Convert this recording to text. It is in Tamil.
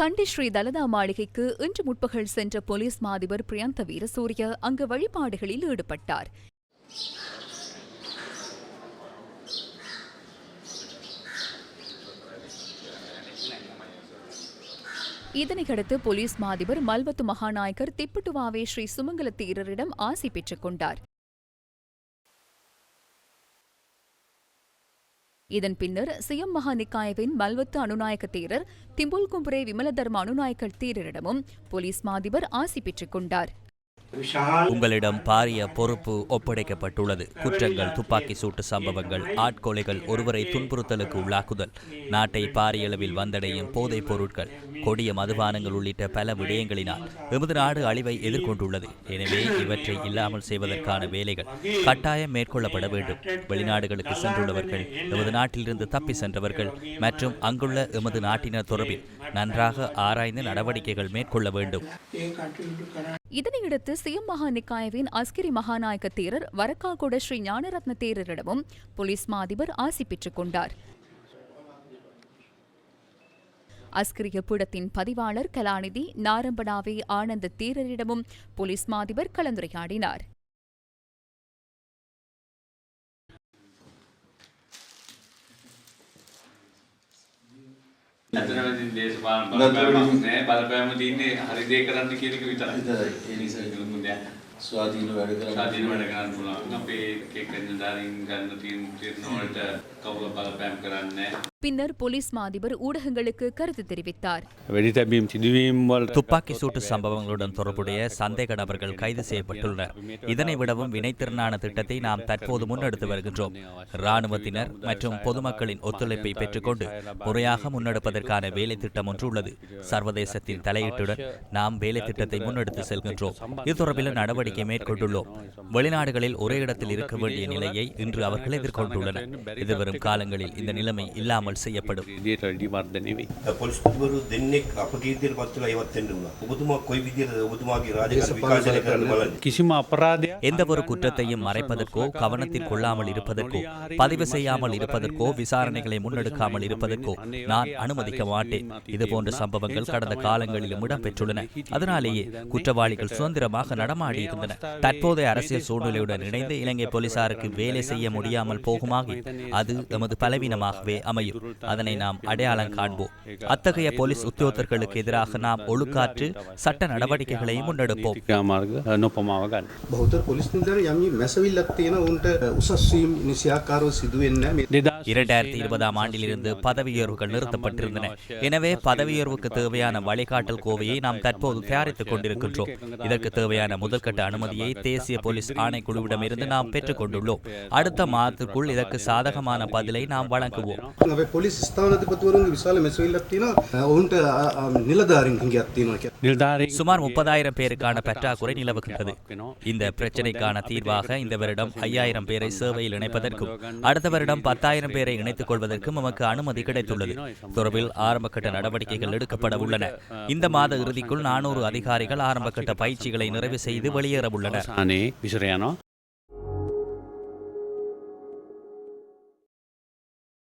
கண்டி ஸ்ரீ தலதா மாளிகைக்கு இன்று முற்பகல் சென்ற போலீஸ் மாதிபர் பிரியந்த வீரசூரிய அங்கு வழிபாடுகளில் ஈடுபட்டார். இதனையடுத்து போலீஸ் மாதிபர் மல்வத்து மகாநாயகர் திப்புட்டுவாவே ஸ்ரீ சுமங்கல தீரரிடம் ஆசி பெற்றுக் கொண்டார். இதன் பின்னர் சியம் மகாநிக்காயவின் மல்வத்து அனுநாயக்க தேரர் திம்புல் கும்புரே விமலதர்ம அனுநாயக்கர் தேரரிடமும் போலீஸ் மாதிபர் ஆசி பெற்றுக் கொண்டார். உங்களிடம் பாரிய பொறுப்பு ஒப்படைக்கப்பட்டுள்ளது. குற்றங்கள் துப்பாக்கி சூட்டு சம்பவங்கள் ஆட்கொலைகள் ஒருவரை துன்புறுத்தலுக்கு உள்ளாக்குதல் நாட்டை பாரிய அளவில் வந்தடையும் போதைப் பொருட்கள் கொடிய மதுபானங்கள் உள்ளிட்ட பல விடயங்களினால் எமது நாடு அழிவை எதிர்கொண்டுள்ளது. எனவே இவற்றை இல்லாமல் செய்வதற்கான வேலைகள் கட்டாயம் மேற்கொள்ளப்பட வேண்டும். வெளிநாடுகளுக்கு சென்றுள்ளவர்கள் எமது நாட்டிலிருந்து தப்பி சென்றவர்கள் மற்றும் அங்குள்ள எமது நாட்டினர் தொடர்பில் நன்றாக ஆராய்ந்து நடவடிக்கைகள் மேற்கொள்ள வேண்டும். இதனையடுத்து சியம்மகா மகாநிக்காயவின் அஸ்கிரி மகாநாயக்க தேரர் வரக்காகுட ஸ்ரீ ஞானரத்ன தேரரிடமும் போலீஸ் மாதிபர் ஆசி பெற்றுக் கொண்டார். அஸ்கிரிய பீடத்தின் பதிவாளர் கலாநிதி நாரம்பனாவே ஆனந்த தேரரிடமும் போலீஸ் மாதிபர் கலந்துரையாடினார். ඇතනම ඉතින් දේශපාලන බලපෑමක් නෑ බලපෑම තියෙන්නේ හරි දේ කරන්න කියන එක විතරයි. විතරයි. ඒ නිසා ඒක දෙයක්. ස්වාධීන වැඩ කරන්න ස්වාධීන වැඩ කරන්න පුළුවන්. අපේ එක එක නිලධාරීන් ගන්න තියෙන තීරණ වලට பின்னர் போலீஸ் மாதிபர் ஊடகங்களுக்கு கருத்து தெரிவித்தார். துப்பாக்கி சூட்டு சம்பவங்களுடன் தொடர்புடைய சந்தேக நபர்கள் கைது செய்யப்பட்டுள்ளனர். இதனை விடவும் வினைத்திறனான திட்டத்தை நாம் தற்போது முன்னெடுத்து வருகின்றோம். ராணுவத்தினர் மற்றும் பொதுமக்களின் ஒத்துழைப்பை பெற்றுக்கொண்டு முறையாக முன்னெடுப்பதற்கான வேலை திட்டம் ஒன்று உள்ளது. சர்வதேசத்தின் தலையீட்டுடன் நாம் வேலை திட்டத்தை முன்னெடுத்து செல்கின்றோம். இது தொடர்பில் நடவடிக்கை மேற்கொண்டுள்ளோம். வெளிநாடுகளில் ஒரே இடத்தில் இருக்க வேண்டிய நிலையை இன்று அவர்கள் எதிர்கொண்டுள்ளனர். இதுவரை வரும் காலங்களில் இந்த நிலைமை இல்லாமல் செய்யப்படும். எந்த ஒரு குற்றத்தையும் மறைப்பதற்கோ கவனத்தில் கொள்ளாமல் இருப்பதற்கோ பதிவு செய்யாமல் இருப்பதற்கோ விசாரணைகளை முன்னெடுக்காமல் இருப்பதற்கோ நான் அனுமதிக்க மாட்டேன். இதுபோன்ற சம்பவங்கள் கடந்த காலங்களிலும் இடம்பெற்றுள்ளன. அதனாலேயே குற்றவாளிகள் சுதந்திரமாக நடமாடி இருந்தன தற்போதைய அரசியல் சூழ்நிலையுடன் இணைந்து இலங்கை போலீசாருக்கு வேலை செய்ய முடியாமல் போகுமாகி அது எமது பலவீனமாகவே அமையும். அதனை நாம் அடையாளம் காண்போம். அத்தகைய போலீஸ் உத்தியோகர்களுக்கு எதிராக நாம் ஒழுக்காற்று சட்ட நடவடிக்கைகளை முன்னெடுப்போம். இரண்டாயிரத்தி இருபதாம் ஆண்டிலிருந்து பதவியுயர்வுகள் நிறுத்தப்பட்டிருந்தன. எனவே பதவியுயர்வுக்கு தேவையான வழிகாட்டல் கோவையை நாம் தற்போது தயாரித்துக் கொண்டிருக்கின்றோம். இதற்கு தேவையான முதற்கட்ட அனுமதியை தேசிய போலீஸ் ஆணைக்குழுவிடமிருந்து நாம் பெற்றுக் கொண்டுள்ளோம். அடுத்த மாதத்திற்குள் இதற்கு சாதகமான பதிலை நாம் வழங்குவோம். சுமார் முப்பதாயிரம் பேருக்கான பற்றாக்குறை நிலவுகின்றது. இந்த பிரச்சனைக்கான தீர்வாக இந்த வருடம் ஐயாயிரம் பேரை சேவையில் இணைப்பதற்கும் அடுத்த வருடம் பத்தாயிரம் பேரை இணைத்துக் கொள்வதற்கும் நமக்கு அனுமதி கிடைத்துள்ளது. தொடர்பில் ஆரம்பகட்ட நடவடிக்கைகள் எடுக்கப்பட உள்ளன. இந்த மாத இறுதிக்குள் நானூறு அதிகாரிகள் ஆரம்பகட்ட பயிற்சிகளை நிறைவு செய்து வெளியேற உள்ளனர்.